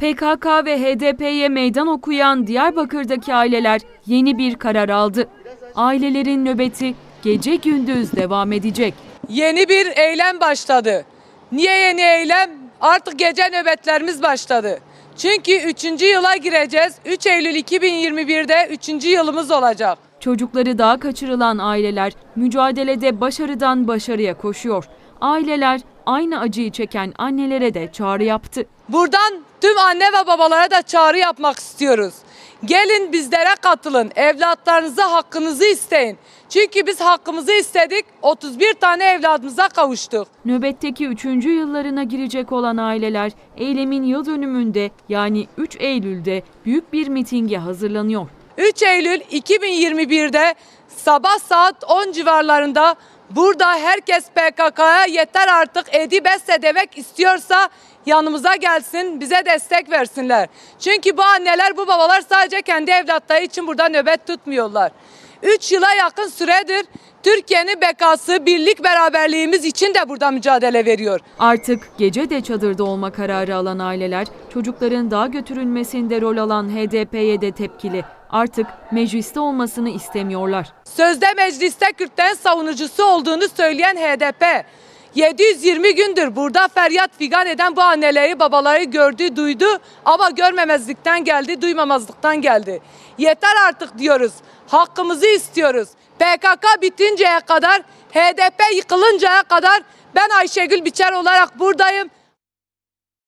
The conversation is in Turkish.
PKK ve HDP'ye meydan okuyan Diyarbakır'daki aileler yeni bir karar aldı. Ailelerin nöbeti gece gündüz devam edecek. Yeni bir eylem başladı. Niye yeni eylem? Artık gece nöbetlerimiz başladı. Çünkü 3. yıla gireceğiz. 3 Eylül 2021'de 3. yılımız olacak. Çocukları daha kaçırılan aileler mücadelede başarıdan başarıya koşuyor. Aileler aynı acıyı çeken annelere de çağrı yaptı. Buradan tüm anne ve babalara da çağrı yapmak istiyoruz. Gelin bizlere katılın. Evlatlarınıza hakkınızı isteyin. Çünkü biz hakkımızı istedik. 31 tane evladımıza kavuştuk. Nöbetteki 3. yıllarına girecek olan aileler eylemin yıl dönümünde yani 3 Eylül'de büyük bir mitinge hazırlanıyor. 3 Eylül 2021'de sabah saat 10 civarlarında burada herkes PKK'ya yeter artık edi beste demek istiyorsa yanımıza gelsin bize destek versinler. Çünkü bu anneler bu babalar sadece kendi evlatları için burada nöbet tutmuyorlar. 3 yıla yakın süredir Türkiye'nin bekası, birlik beraberliğimiz için de burada mücadele veriyor. Artık gece de çadırda olma kararı alan aileler çocukların daha götürülmesinde rol alan HDP'ye de tepkili. Artık mecliste olmasını istemiyorlar. Sözde mecliste Kürtlerin savunucusu olduğunu söyleyen HDP 720 gündür burada feryat figan eden bu anneleri babaları gördü duydu ama görmemezlikten geldi duymamazlıktan geldi. Yeter artık diyoruz hakkımızı istiyoruz. PKK bitinceye kadar HDP yıkılıncaya kadar ben Ayşegül Biçer olarak buradayım.